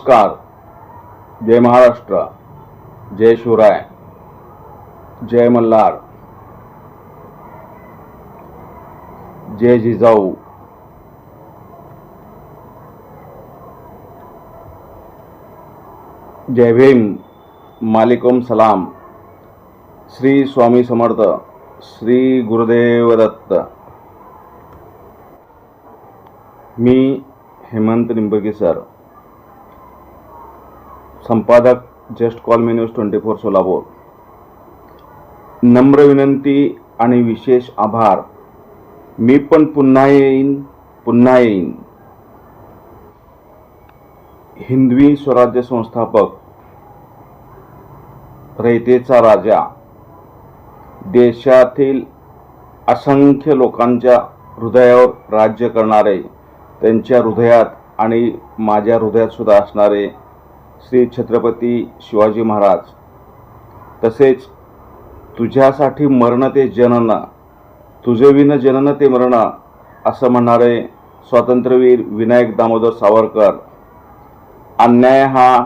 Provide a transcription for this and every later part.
नमस्कार. जय महाराष्ट्र. जय शिवराय. जय मल्हार. जय जिजाऊ. जय भीम. मालिकम सलाम. श्री स्वामी समर्थ. श्री गुरुदेव दत्त. मी हेमंत निंबगी सर. संपादक just call me news twenty four Solapur. नम्र विनंती आणि विशेष आभार. मी पण पुन्हा येईन पुन्हा येईन. हिंदवी स्वराज्य संस्थापक रयतेचा राजा. देशातील असंख्य लोकांच्या हृदयावर राज्य करणारे त्यांच्या हृदयात आणि माझ्या हृदयात सुद्धा असणारे श्री छत्रपती शिवाजी महाराज. तसेच तुझ्यासाठी मरण ते जनन तुझे विन जनन ते मरण असं म्हणणारे स्वातंत्र्यवीर विनायक दामोदर सावरकर अन्याय हा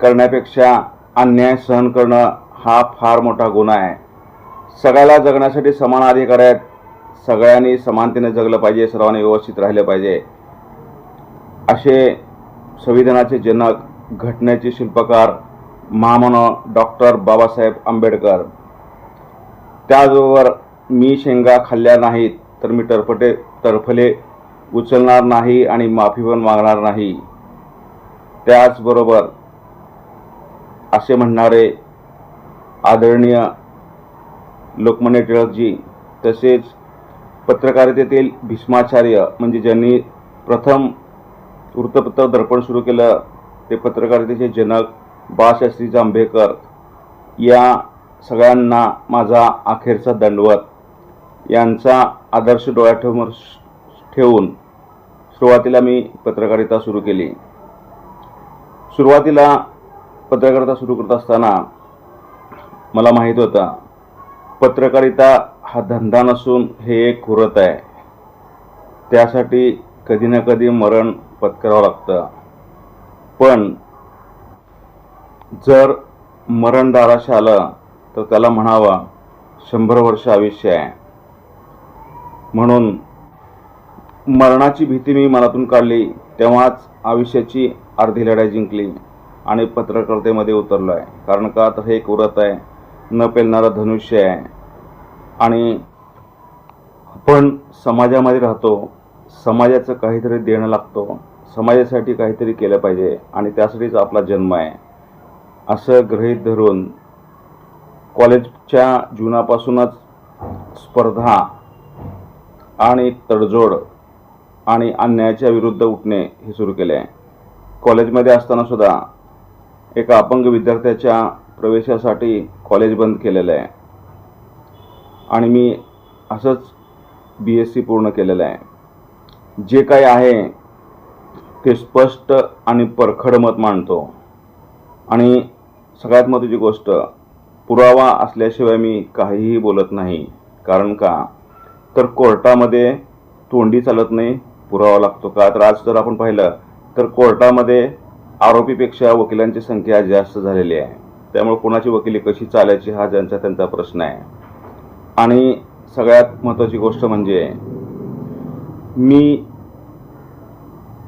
करण्यापेक्षा अन्याय सहन करणं हा फार मोठा गुन्हा आहे. सगळ्याला जगण्यासाठी समान अधिकार आहेत. सगळ्यांनी समानतेने जगलं पाहिजे सर्वांनी व्यवस्थित राहिलं पाहिजे. असे संविधानाचे जनक घटनेचे शिल्पकार महामानव डॉक्टर बाबासाहेब आंबेडकर. त्याचबरोबर मी शेंगा खाल्ल्या नाहीत तर मी टरफटे टरफले उचलणार नाही आणि माफी पण मागणार नाही. त्याचबरोबर असे म्हणणारे आदरणीय लोकमान्य टिळकजी तसेच पत्रकारितेतील भीष्माचार्य म्हणजे ज्यांनी प्रथम वृत्तपत्र दर्पण सुरू केलं. ते पत्रकारितेचे जनक बाळशास्त्री जांभेकर या सगळ्यांना माझा अखेरचा दंडवत. यांचा आदर्श डोळ्यासमोर ठेवून सुरुवातीला मी पत्रकारिता सुरू केली. सुरुवातीला पत्रकारिता सुरू करत असताना मला माहीत होतं पत्रकारिता हा धंदा नसून हे एक व्रत आहे. त्यासाठी कधी ना कधी मरण पत्करावं लागतं. पण जर मरण दाराशी आलं तर त्याला म्हणावं शंभर वर्ष आयुष्य आहे. म्हणून मरणाची भीती मी मनातून काढली तेव्हाच आयुष्याची अर्धी लढाई जिंकली आणि पत्रकारितेमध्ये उतरलो आहे कारण का? तर हे एक व्रत आहे. न पेलणारं धनुष्य आहे. आणि आपण समाजामध्ये राहतो समाजाचं काहीतरी देणं लागतो. समाजासाठी काहीतरी केलं पाहिजे आणि त्यासाठीच आपला जन्म आहे. असं गृहीत धरून कॉलेजच्या जीवनापासूनच स्पर्धा आणि तडजोड आणि अन्यायाच्या विरुद्ध उठणे हे सुरू केले आहे. कॉलेजमध्ये असताना सुद्धा एका अपंग विद्यार्थ्याच्या प्रवेशासाठी कॉलेज बंद केलेलं आहे. आणि मी असंच बी एस सी पूर्ण केलेलं आहे. जे काही आहे ते स्पष्ट आणि परखड मत मांडतो. आणि सगळ्यात महत्त्वाची गोष्ट पुरावा असल्याशिवाय मी काहीही बोलत नाही. कारण का? तर कोर्टामध्ये तोंडी चालत नाही पुरावा लागतो का? तर आज जर आपण पाहिलं तर कोर्टामध्ये आरोपीपेक्षा वकिलांची संख्या जास्त झालेली आहे. त्यामुळे कोणाची वकिली कशी चालायची हा ज्यांचा त्यांचा प्रश्न आहे. आणि सगळ्यात महत्त्वाची गोष्ट म्हणजे मी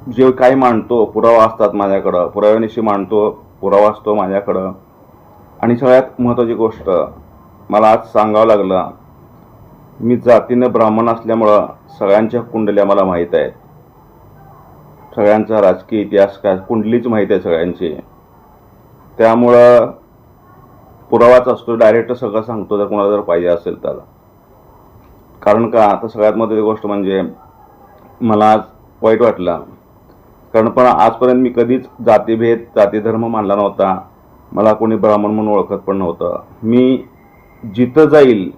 जे काही मांडतो पुरावा असतात माझ्याकडं. पुराव्यानिशी मांडतो पुरावा असतो माझ्याकडं. आणि सगळ्यात महत्त्वाची गोष्ट मला आज सांगावं लागलं मी जातीनं ब्राह्मण असल्यामुळं सगळ्यांच्या कुंडल्या मला माहीत आहेत. सगळ्यांचा राजकीय इतिहास काय कुंडलीच माहीत आहे सगळ्यांची. त्यामुळं पुरावाच असतो डायरेक्ट सगळं सांगतो जर कोणाला जर पाहिजे असेल तर. कारण का आता सगळ्यात महत्त्वाची गोष्ट म्हणजे मला आज वाईट वाटलं. कारण पण आजपर्यंत मी कधीच जातीभेद जातीधर्म मानला नव्हता. मला कोणी ब्राह्मण म्हणून ओळखत पण नव्हतं. मी जिथं जाईल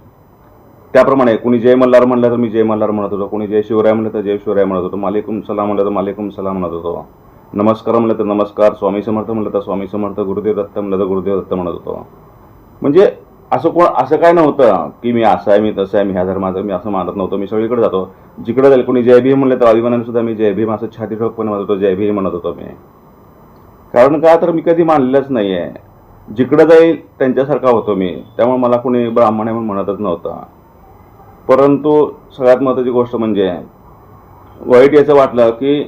त्याप्रमाणे कोणी जय मल्हार म्हणलं तर मी जय मल्हार म्हणत होतो. कोणी जय शिवराय म्हणलं तर जय शिवराय म्हणत होतो. मालिकुम सलाम म्हणलं तर मालिकुम सलाम म्हणत होतो. नमस्कार म्हणलं तर नमस्कार. स्वामी समर्थ म्हणलं तर स्वामी समर्थ. गुरुदेव दत्त म्हणलं तर गुरुदेव दत्त म्हणत होतो. म्हणजे असं कोण असं काय नव्हतं की मी असं आहे मी तसं आहे मी ह्या धर्माचं मी असं मानत नव्हतो मी सगळीकडे जातो. जिकडे जाईल कोणी जय भीम म्हणले तर अभिमानाने सुद्धा मी जय भीम असं छाती ठोकपणे म्हणत होतो जय भीम म्हणत होतो मी. कारण का तर मी कधी मानलेलंच नाही आहे जिकडं जाईल त्यांच्यासारखा होतो मी. त्यामुळे मला कोणी ब्राह्मण आहे म्हणून म्हणतच नव्हतं. परंतु सगळ्यात महत्त्वाची गोष्ट म्हणजे वाईट याचं वाटलं की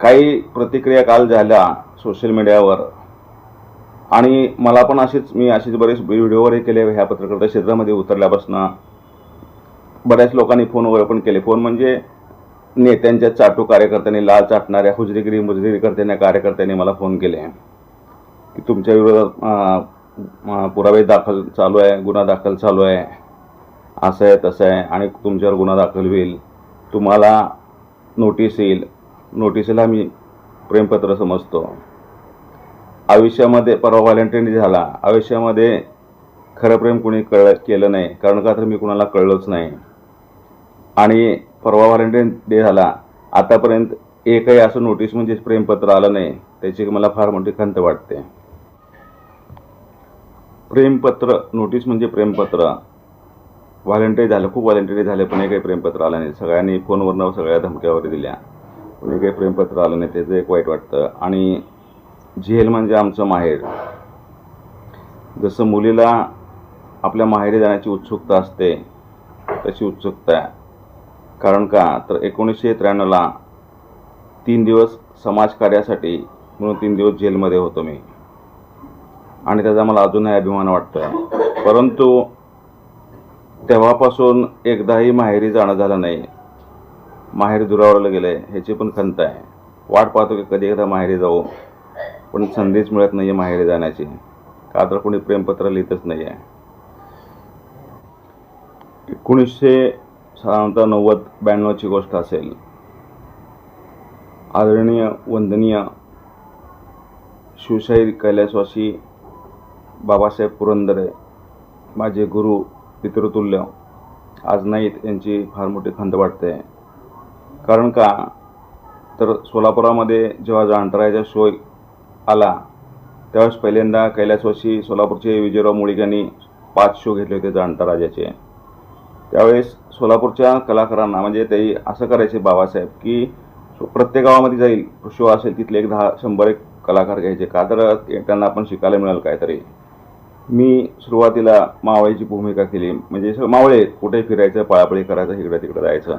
काही प्रतिक्रिया काल झाल्या सोशल मीडियावर. आणि मला पण अशीच मी अशीच बरेच व्हिडिओवरही केले ह्या पत्रकारिता क्षेत्रामध्ये उतरल्यापासून. बऱ्याच लोकांनी फोन वगैरे पण केले. फोन म्हणजे नेत्यांच्या चाटू कार्यकर्त्यांनी लाल चाटणाऱ्या हुजरीगिरी मुजरीगिरी करताना कार्यकर्त्यांनी मला फोन केले. की तुमच्या विरोधात पुरावे दाखल चालू आहे गुन्हा दाखल चालू आहे. असं आहे तसं आहे. आणि तुमच्यावर गुन्हा दाखल होईल. तुम्हाला नोटीस येईल. नोटीसला मी प्रेमपत्र समजतो. आयुष्यामध्ये परवा व्हॅलेंटाईन डे झाला. आयुष्यामध्ये खरं प्रेम कुणी कळ केलं नाही. कारण का तर मी कुणाला कळलोच नाही. आणि परवा व्हॅलेंटाईन डे झाला. आतापर्यंत एकही असं नोटीस म्हणजे प्रेमपत्र आलं नाही. त्याची मला फार मोठी खंत वाटते. प्रेमपत्र नोटीस म्हणजे प्रेमपत्र. व्हॅलेंटाईन झालं खूप व्हॅलेंटाईन झाले पण काही प्रेमपत्र आलं नाही. सगळ्यांनी फोनवरनं सगळ्या धमक्या वगैरे दिल्या. पण काही प्रेमपत्र आलं नाही त्याचं एक वाईट वाटतं. आणि झेल म्हणजे आमचं माहेर. जसं मुलीला आपल्या माहेरी जाण्याची उत्सुकता असते तशी उत्सुकता आहे. कारण का? तर एकोणीसशे त्र्याण्णवला तीन दिवस समाजकार्यासाठी म्हणून तीन दिवस जेलमध्ये होतो मी. आणि त्याचा मला अजूनही अभिमान वाटतो आहे परंतु तेव्हापासून एकदाही माहेरी जाणं झालं नाही. माहेर दुरावलं गेलं आहे ह्याची पण खंत आहे. वाट पाहतो की कधी एकदा माहेरी जाऊ. पण संधीच मिळत नाही आहे माहेरी जाण्याची. का तर कोणी प्रेमपत्र लिहितच नाही आहे एकोणीसशे साधारणतः नव्वद ब्याण्णवची गोष्ट असेल. आदरणीय वंदनीय शिवशाहीर कैलासवासी बाबासाहेब पुरंदरे माझे गुरु पितृतुल्य आज नाहीत यांची फार मोठी खंत वाटते. कारण का? तर सोलापुरामध्ये जेव्हा जाणतरायचा शो आला. त्यावेळेस पहिल्यांदा कैलासवासी सोलापूरचे विजयराव मुळीक यांनी पाच शो घेतले होते जाणता राजाचे. त्यावेळेस सोलापूरच्या कलाकारांना म्हणजे ते असं करायचे बाबासाहेब की प्रत्येक गावामध्ये जाईल शो असेल तिथले एक दहा शंभर एक कलाकार घ्यायचे का? तर त्यांना आपण शिकायला मिळेल काहीतरी. मी सुरुवातीला मावळीची भूमिका केली. म्हणजे सगळं मावळे कुठे फिरायचं पळापळी करायचं इकडं तिकडं जायचं.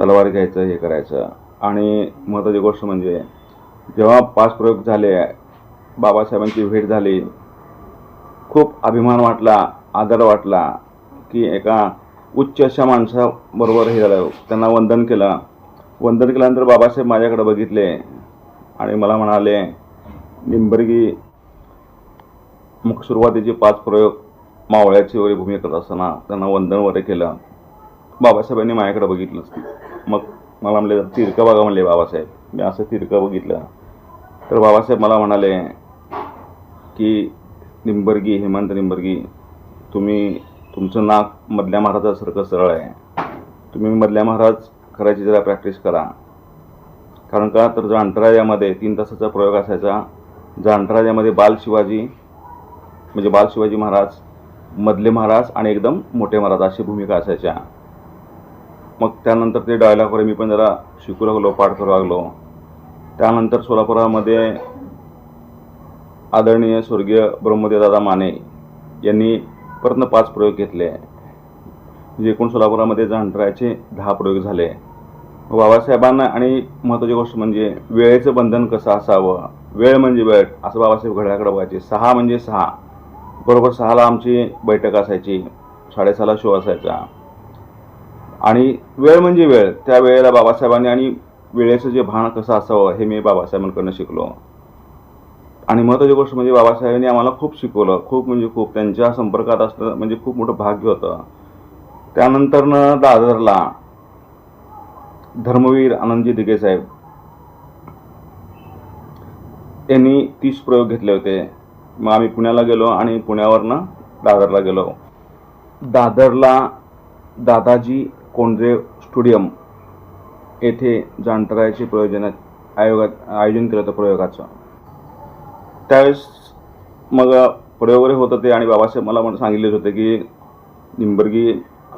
तलवार घ्यायचं हे करायचं. आणि महत्त्वाची गोष्ट म्हणजे जेव्हा पाच प्रयोग झाले बाबासाहेबांची भेट झाली खूप अभिमान वाटला आदर वाटला की एका उच्च अशा माणसाबरोबर हे झालं. त्यांना वंदन केलं. वंदन केल्यानंतर बाबासाहेब माझ्याकडे बघितले आणि मला म्हणाले निंबर्गी मग सुरुवातीचे पाच प्रयोग मावळ्याची वगैरे भूमिका करत असताना त्यांना वंदन वगैरे केलं. बाबासाहेबांनी माझ्याकडे बघितलंच मग मला म्हणले तिरकं बघा म्हणले बाबासाहेब. मी असं तिरकं बघितलं. तर बाबासाहेब मला म्हणाले की निंबर्गी हेमंत निंबर्गी तुम्ही तुमचं नाक मधल्या महाराजासारखं सरळ आहे. तुम्ही मधल्या महाराज करायची जरा प्रॅक्टिस करा. कारण का? तर जाणतराजामध्ये तीन तासाचा प्रयोग असायचा जाणतराजामध्ये बाल शिवाजी म्हणजे बाल शिवाजी महाराज मधले महाराज आणि एकदम मोठे महाराज अशी भूमिका असायच्या. मग त्यानंतर ते डायलॉग मी पण जरा शिकू लागलो पाठ करू लागलो. त्यानंतर सोलापुरामध्ये आदरणीय स्वर्गीय ब्रह्मदेवदादा माने यांनी परतनं पाच प्रयोग घेतले. म्हणजे एकूण सोलापुरामध्ये जाणतरायचे दहा प्रयोग झाले. बाबासाहेबांना आणि महत्त्वाची गोष्ट म्हणजे वेळेचं बंधन कसं असावं? वेळ म्हणजे वेळ. असं बाबासाहेब घड्याकडे बघायचे. सहा म्हणजे सहा. बरोबर सहाला आमची बैठक असायची. साडेसहाला शो असायचा. आणि वेळ म्हणजे वेळ. त्या वेळेला बाबासाहेबांनी आणि वेळेचं जे भान कसं असावं हे मी बाबासाहेबांकडनं शिकलो. आणि महत्त्वाची गोष्ट म्हणजे बाबासाहेबांनी आम्हाला खूप शिकवलं. खूप म्हणजे खूप त्यांच्या संपर्कात असणं म्हणजे खूप मोठं भाग्य होतं. त्यानंतरनं दादरला धर्मवीर आनंदजी दिघे साहेब यांनी तीस प्रयोग घेतले होते. मग आम्ही पुण्याला गेलो आणि पुण्यावरनं दादरला गेलो. दादरला दादाजी कोंडरे स्टुडियम येथे जाणतरायाचे प्रयोजन आयोगात आयोजन केलं होतं प्रयोगाचं. त्यावेळेस मग प्रयोग वगैरे होत होते आणि बाबासाहेब मला म्हण सांगितलेच होते की निंबर्गी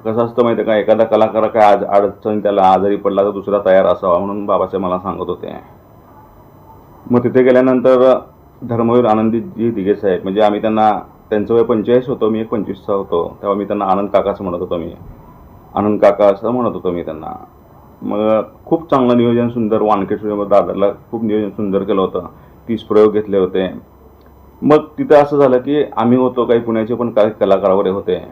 कसं असतं माहिती आहे का? एखादा कलाकार काय आज अडचण त्याला आजारी पडला तर दुसरा तयार असावा म्हणून बाबासाहेब मला सांगत होते. मग तिथे गेल्यानंतर धर्मवीर आनंदीजी दिघे साहेब म्हणजे आम्ही त्यांना त्यांचं वय पंचेचाळीस होतो मी एक पंचवीसचा होतो. तेव्हा मी त्यांना आनंद काकाचं म्हणत होतो मी. आनंद काका असं म्हणत होतो मी त्यांना. मग खूप चांगलं नियोजन सुंदर वानखेड दादरला खूप नियोजन सुंदर केलं होतं. तीस प्रयोग घेतले होते. मग तिथं असं झालं की आम्ही होतो काही पुण्याचे पण काही कलाकार वगैरे होते.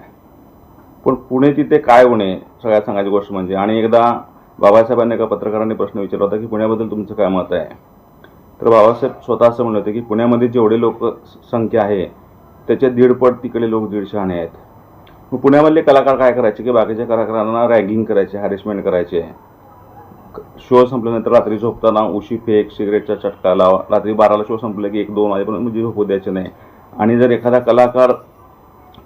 पण पुणे तिथे काय होणे सगळ्यात सांगायची गोष्ट म्हणजे. आणि एकदा बाबासाहेबांनी एका पत्रकारांनी प्रश्न विचारला होता की पुण्याबद्दल तुमचं काय मत आहे? तर बाबासाहेब स्वतः असं म्हणले होते की पुण्यामध्ये जेवढे लोक संख्या आहे त्याच्या दीडपट तिकडे लोक दीडशहाणे आहेत. मग पुण्यामधले कलाकार काय करायचे की बाकीच्या कलाकारांना रॅगिंग करायचे हॅरेसमेंट करायचे. शो संपल्यानंतर रात्री झोपताना उशी फेक सिगरेटचा चटका लाव. रात्री बाराला शो संपला की एक दोन वाजेपर्यंत म्हणजे झोपू द्यायचे नाही. आणि जर एखादा कलाकार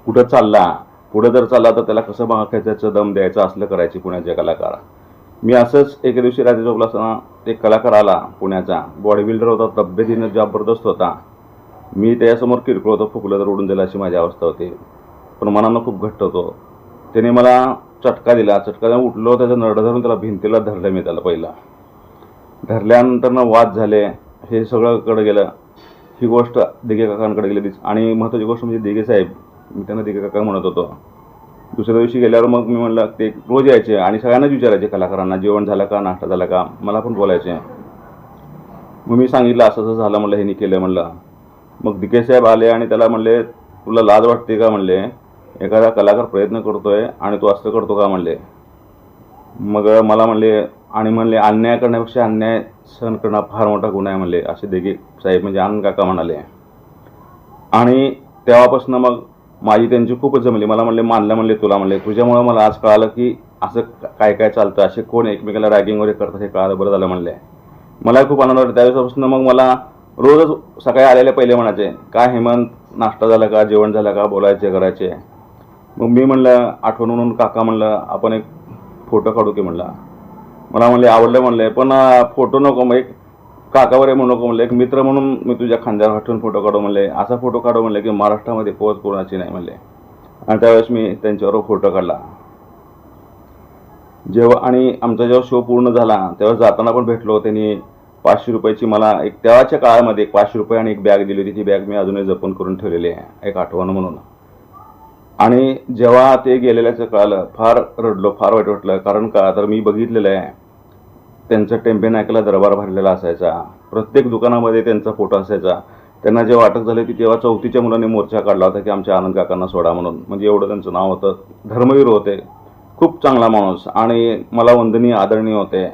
कुठं चालला पुढं जर चालला तर त्याला कसं बागायचं दम द्यायचं असलं करायची पुण्याचे कलाकार मी असंच एके दिवशी रात्री झोपला असताना एक कलाकार आला पुण्याचा. बॉडी बिल्डर होता तब्येतीनं जबरदस्त होता. मी त्याच्यासमोर किरकोळ होतो फुकलं तर उडून दिला अशी माझी अवस्था होती. पण मनानं खूप घट्ट होतो. त्याने मला चटका दिला चटका देऊन उठलो त्याचा नरड धरून त्याला भिंतीला धरलं मी त्याला पहिला. धरल्यानंतर ना वाद झाले हे सगळंकडे गेलं. ही गोष्ट दिघे काकांकडे गेली आणि महत्त्वाची गोष्ट म्हणजे दिघे साहेब मी त्यांना दिघे काका म्हणत होतो. दुसऱ्या दिवशी गेल्यावर मग मी म्हणलं ते रोज यायचे आणि सगळ्यांनाच विचारायचे कलाकारांना जेवण झालं का नाश्ता झाला का मला पण बोलायचे. मग मी सांगितलं असं असं झालं म्हणलं हे केलं म्हणलं. मग दिके साहेब आले आणि त्याला म्हणले तुला लाज वाटते का? म्हणले. एखादा कलाकार प्रयत्न करतोय आणि तू असं करतो का म्हणले? मग मला म्हणले आणि म्हणले अन्याय करण्यापेक्षा अन्याय सहन करणं फार मोठा गुन्हा आहे म्हणले असे देखील साहेब म्हणजे आनंद काका म्हणाले. आणि तेव्हापासून मग माझी त्यांची खूपच जमली. मला म्हणले मानलं म्हणले तुला म्हणले. तुझ्यामुळं मला आज कळालं की असं काय काय चालतं असे कोण एकमेकाला रॅगिंग वगैरे करतात हे कळालं बरं झालं म्हणले. मला खूप आनंद वाटला. त्यावेळेपासून मग मला रोजच सकाळी आलेले पहिले म्हणायचे काय हेमंत नाश्ता झाला का? जेवण झालं का? बोलायचे करायचे. मग मी म्हणलं आठवण म्हणून काका म्हणलं आपण एक फोटो काढू की म्हणला. मला म्हणले आवडलं म्हणले पण फोटो नको मग एक काकावर आहे म्हणू नको म्हणले एक मित्र म्हणून मी तुझ्या खांद्यावर हटून फोटो काढू म्हणले. असा फोटो काढू म्हणले की महाराष्ट्रामध्ये पोहोच कोणाची नाही म्हणले. आणि त्यावेळेस मी त्यांच्यावर फोटो काढला. जेव्हा आणि आमचा जेव्हा शो पूर्ण झाला तेव्हा जाताना पण भेटलो. त्यांनी पाचशे रुपयाची मला एक तेव्हाच्या काळामध्ये एक पाचशे रुपये आणि एक बॅग दिली होती. ती बॅग मी अजूनही जपून करून ठेवलेली आहे एक आठवण म्हणून. आणि जेव्हा ते गेलेल्याचं कळालं फार रडलो फार वाईट वाटलं. कारण का? तर मी बघितलेलं आहे. त्यांचा टेम्पे नायकला दरबार भरलेला असायचा. प्रत्येक दुकानामध्ये त्यांचा फोटो असायचा. त्यांना जेव्हा अटक झाली ती तेव्हा चौथीच्या मुलांनी मोर्चा काढला होता की आमच्या आनंद काकांना सोडा म्हणून. म्हणजे एवढं त्यांचं नाव होतं. धर्मवीर होते. खूप चांगला माणूस आणि मला वंदनीय आदरणीय होते.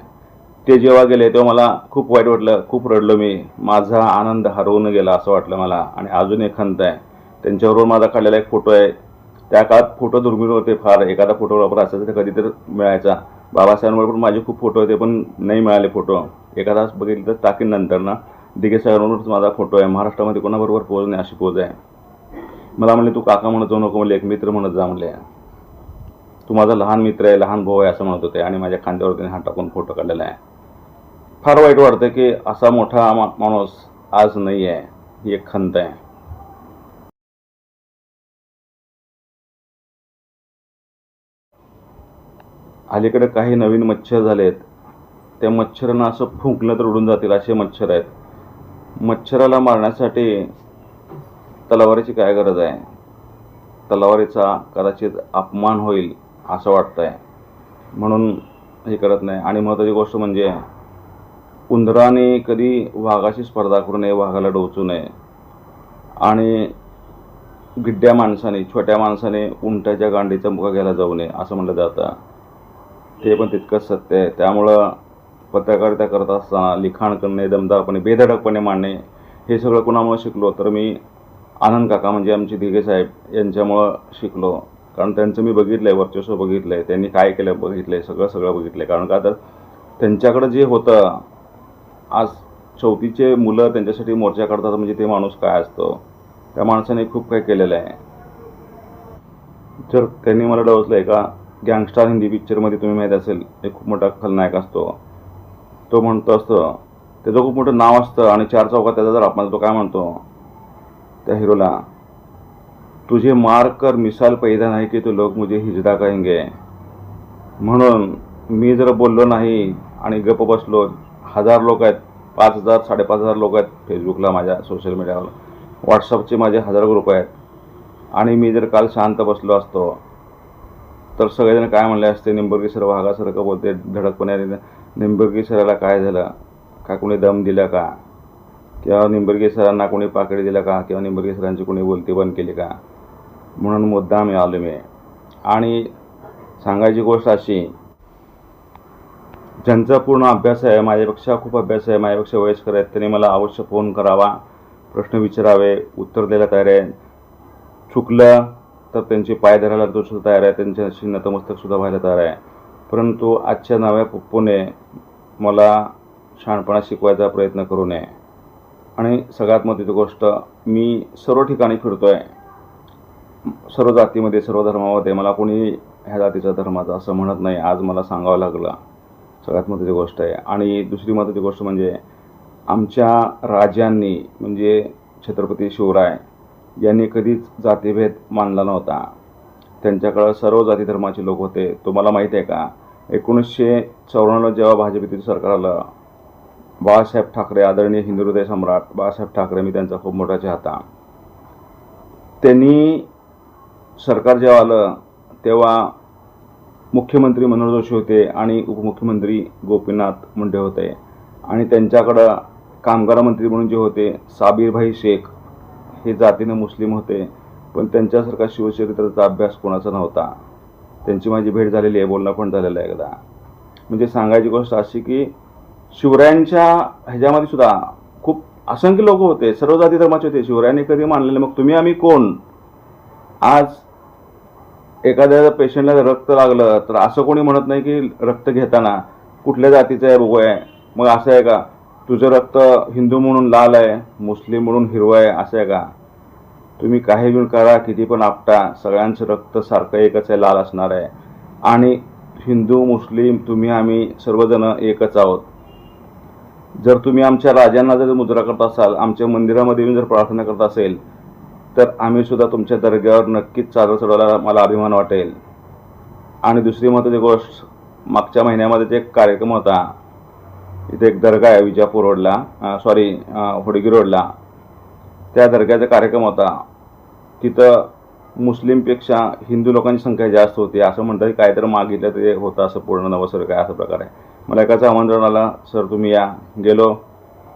ते जेव्हा गेले तेव्हा मला खूप वाईट वाटलं. खूप रडलो मी. माझा आनंद हरवून गेला असं वाटलं मला. आणि अजून एक खंत आहे. त्यांच्याबरोबर माझा काढलेला एक फोटो आहे. त्या काळात फोटो दुर्मिळ होते फार. एखादा फोटोग्राफर असायचा तर कधीतरी मिळायचा. बाबासाहेबांवर पण माझे खूप फोटो होते पण नाही मिळाले फोटो. एखादा बघितलं तर टाकीन नंतर ना. दिघे साहेबांवरच माझा फोटो आहे. महाराष्ट्रामध्ये कोणाबरोबर पोज नाही अशी पोज आहे. मला म्हणले तू काका म्हणत जाऊ नको म्हणले एक मित्र म्हणत जा म्हणले. तू माझा लहान मित्र आहे लहान भाऊ आहे असं म्हणत होते. आणि माझ्या खांद्यावर त्याने हात टाकून फोटो काढलेला आहे. फार वाईट वाटतं की असा मोठा मा- माणूस आज नाही आहे. ही एक खंत आहे. अलीकडे काही नवीन मच्छर झाले आहेत त्या मच्छरांना असं फुंकलं तर उडून जातील असे मच्छर आहेत. मच्छराला मारण्यासाठी तलवारीची काय गरज आहे? तलवारीचा कदाचित अपमान होईल असं वाटतं आहे म्हणून हे करत नाही. आणि महत्त्वाची गोष्ट म्हणजे उंदराने कधी वाघाशी स्पर्धा करू नये वाघाला डोचू नये. आणि गिड्ड्या माणसाने छोट्या माणसाने उंटाच्या गांडीचा मुका घ्यायला जाऊ नये असं म्हटलं जातं. ते पण तितकंच सत्य आहे. त्यामुळं पत्रकारिता करत असताना लिखाण करणे दमदारपणे बेधडकपणे मांडणे हे सगळं कुणामुळं शिकलो? तर मी आनंद काका म्हणजे आमचे दिघे साहेब यांच्यामुळं शिकलो. कारण त्यांचं मी बघितलं आहे वर्चस्व बघितलं आहे त्यांनी काय केलं बघितलं आहे सगळं सगळं बघितलं आहे कारण का तर त्यांच्याकडं जे होतं आज चौथीचे मुलं त्यांच्यासाठी मोर्चा काढतात म्हणजे ते माणूस काय असतो? त्या माणसाने खूप काही केलेलं आहे. तर त्यांनी मला डवचलं आहे का? गँगस्टार हिंदी पिक्चरमध्ये तुम्ही माहीत असेल एक खूप मोठा खलनायक असतो. तो म्हणतो असतो त्याचं खूप मोठं नाव असतं आणि चार चौकात त्याचा जर आपण तो काय म्हणतो? त्या हिरोला तुझे मार कर मिसाल पैदा नाही की तो लोक मुझे हिजडा कहेंगे. म्हणून मी जर बोललो नाही आणि गप्प बसलो हजार लोक आहेत पाच हजार साडेपाच हजार लोक आहेत फेसबुकला माझ्या सोशल मीडियावर. व्हॉट्सअपचे माझे हजार ग्रुप आहेत. आणि मी जर काल शांत बसलो असतो तर सगळेजण काय म्हणले असते निंबर्गी सर वाघासारखं बोलते धडकपणे निंबर्गी सराला काय झालं? का कोणी दम दिला का? किंवा निंबर्गी सरांना कोणी पाकडी दिलं का? किंवा निंबर्गी सरांची कोणी बोलती बंद केली का? म्हणून मुद्दाम आलो मी. आणि सांगायची गोष्ट अशी ज्यांचा पूर्ण अभ्यास आहे माझ्यापेक्षा खूप अभ्यास आहे माझ्यापेक्षा वयस्कर आहेत त्यांनी मला अवश्य फोन करावा प्रश्न विचारावे उत्तर द्यायला तयार आहे. चुकलं तर त्यांचे पाय धरायला तो सुद्धा तयार आहे. त्यांच्याशी नतमस्तकसुद्धा व्हायला तयार आहे. परंतु आजच्या नव्या पप्पूने मला शहाणपणा शिकवायचा प्रयत्न करू नये. आणि सगळ्यात महत्त्वाची गोष्ट मी सर्व ठिकाणी फिरतो आहे सर्व जातीमध्ये सर्व धर्मामध्ये. मला कोणी ह्या जातीचा धर्माचा असं म्हणत नाही. आज मला सांगावं लागलं. सगळ्यात महत्त्वाची गोष्ट आहे. आणि दुसरी महत्त्वाची गोष्ट म्हणजे आमच्या राजांनी म्हणजे छत्रपती शिवराय यांनी कधीच जातीभेद मानला नव्हता. त्यांच्याकडं सर्व जाती धर्माचे लोक होते. तुम्हाला माहीत आहे का? एकोणीसशे चौऱ्याण्णव जेव्हा भाजप सरकार आलं बाळासाहेब ठाकरे आदरणीय हिंदू हृदय सम्राट बाळासाहेब ठाकरे मी त्यांचा खूप मोठा चाहता. त्यांनी सरकार जेव्हा आलं तेव्हा मुख्यमंत्री मनोहर जोशी होते आणि उपमुख्यमंत्री गोपीनाथ मुंडे होते. आणि त्यांच्याकडं कामगार मंत्री म्हणून जे होते साबीरभाई शेख हे जातीनं मुस्लिम होते पण त्यांच्यासारखा शिवचरित्राचा अभ्यास कोणाचा नव्हता. त्यांची माझी भेट झालेली आहे बोलणं पण झालेलं आहे एकदा. म्हणजे सांगायची गोष्ट अशी की शिवरायांच्या ह्याच्यामध्ये सुद्धा खूप असंख्य लोक होते सर्व जाती धर्माचे होते. शिवरायांनी कधी मानलेले मग तुम्ही आम्ही कोण? आज एखाद्या पेशंटला रक्त लागलं तर असं कोणी म्हणत नाही की रक्त घेताना कुठल्या जातीचं आहे बघूया. मग असं आहे का? तुझं रक्त हिंदू म्हणून लाल आहे मुस्लिम म्हणून हिरवं आहे असं आहे का? तुम्ही काही घेऊन करा किती पण आपटा सगळ्यांचं रक्त सारखं एकच आहे लाल असणार आहे. आणि हिंदू मुस्लिम तुम्ही आम्ही सर्वजण एकच आहोत. जर तुम्ही आमच्या राजांना जर मुजरा करत असाल आमच्या मंदिरामध्ये येऊन जर प्रार्थना करत असेल तर आम्ही सुद्धा तुमच्या दर्ग्यावर नक्कीच चादर चढवायला मला अभिमान वाटेल. आणि दुसरी महत्त्वाची गोष्ट मागच्या महिन्यामध्ये एक कार्यक्रम होता इथे एक दर्गा आहे विजापूर रोडला. सॉरी होडगी रोडला. त्या दर्ग्याचा कार्यक्रम होता. तिथं मुस्लिमपेक्षा हिंदू लोकांची संख्या जास्त होती. असं म्हणतात काय तर मागितलं ते होतं असं पूर्ण नवसर काय असं प्रकार. आहे मला एकाचं आमंत्रण आलं. सर तुम्ही या. गेलो.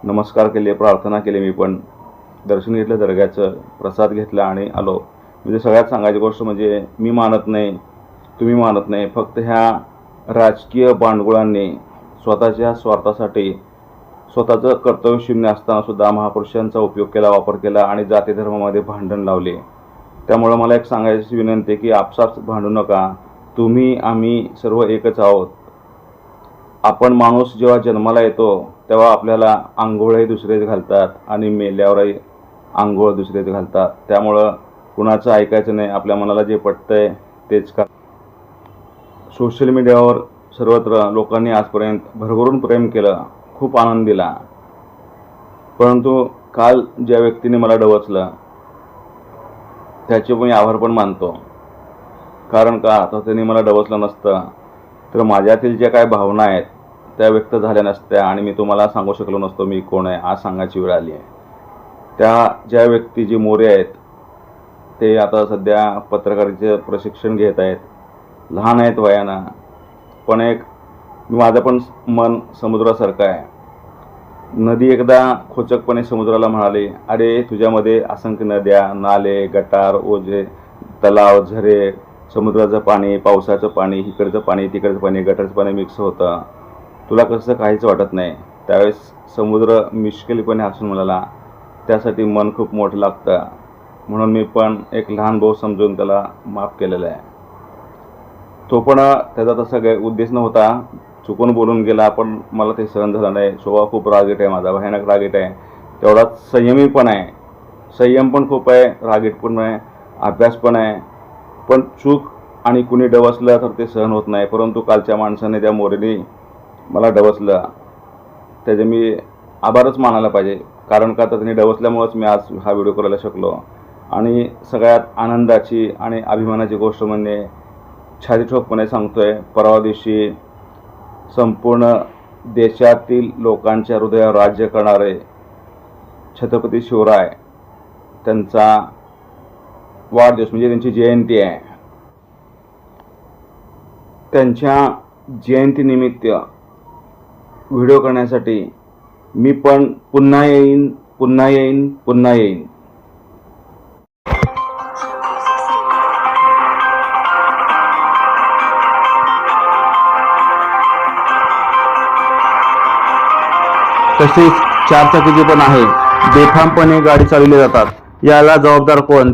नमस्कार केले प्रार्थना केली मी पण. दर्शन घेतलं दर्ग्याचं प्रसाद घेतला आणि आलो. म्हणजे सगळ्यात सांगायची गोष्ट म्हणजे मी मानत नाही तुम्ही मानत नाही. फक्त ह्या राजकीय बांडगुळांनी स्वतःच्या स्वार्थासाठी स्वतःचं कर्तव्य शून्य असताना सुद्धा महापुरुषांचा उपयोग केला वापर केला आणि जाती धर्मामध्ये भांडण लावले. त्यामुळं मला एक सांगायची विनंती आहे की आपसाप भांडू नका. तुम्ही आम्ही सर्व एकच आहोत. आपण माणूस जेव्हा जन्माला येतो तेव्हा आपल्याला आंघोळही दुसरेच घालतात आणि मेल्यावरही आंघोळ दुसरेच घालतात. त्यामुळं कुणाचं ऐकायचं नाही आपल्या मनाला जे पटतंय तेच का सोशल मीडियावर सर्वत्र लोकांनी आजपर्यंत भरभरून प्रेम केलं खूप आनंद दिला. परंतु काल ज्या व्यक्तीने मला डवचलं त्याचे मी आभार पण मानतो. कारण का? आता त्यांनी मला डवचलं नसतं. तर माझ्यातील ज्या काय भावना आहेत त्या व्यक्त झाल्या नसत्या आणि मी तुम्हाला सांगू शकलो नसतो मी कोण आहे आज सांगायची वेळ आली आहे. त्या ज्या व्यक्ती जे मोरे आहेत ते आता सध्या पत्रकारितेचं प्रशिक्षण घेत आहेत. लहान आहेत वयानं. पण एक माझं पण मन समुद्रासारखं आहे. नदी एकदा खोचकपणे समुद्राला म्हणाली अरे तुझ्यामध्ये असंख्य नद्या नाले गटार ओझे तलाव झरे समुद्राचं पाणी पावसाचं पाणी इकडचं पाणी तिकडचं पाणी गटारचं पाणी मिक्स होतं. तुला कसं काहीच वाटत नाही. त्यावेळेस समुद्र मिश्किलपणे हसून म्हणाला त्यासाठी मन खूप मोठं लागतं. म्हणून मी पण एक लहान भाऊ समजून त्याला माफ केलेलं आहे. तो पण त्याचा तसा गै उद्देश नव्हता. चुकून बोलून गेला पण मला ते सहन झालं नाही. स्वभाव खूप रागीट आहे माझा भयानक रागीट आहे. तेवढाच संयमी पण आहे. संयम पण खूप आहे रागीट पण आहे अभ्यास पण आहे. पण चूक आणि कुणी डवसलं तर ते सहन होत नाही. परंतु कालच्या माणसाने त्या मोरेने मला डवसलं त्याचे मी आभारच मानायला पाहिजे. कारण का तर त्यांनी डवसल्यामुळंच मी आज हा व्हिडिओ करायला शकलो. आणि सगळ्यात आनंदाची आणि अभिमानाची गोष्ट म्हणजे छातीठोकपणे सांगतोय. परवा दिवशी संपूर्ण देशातील लोकांच्या हृदयावर राज्य करणारे छत्रपती शिवराय त्यांचा वाढदिवस म्हणजे त्यांची जयंती आहे. त्यांच्या जयंतीनिमित्त व्हिडिओ करण्यासाठी मी पण पुन्हा येईन पुन्हा येईन पुन्हा येईन. तसेच चारचाकीचे पण आहे बेफामपणे गाडी चालवली जातात. याला जबाबदार कोण?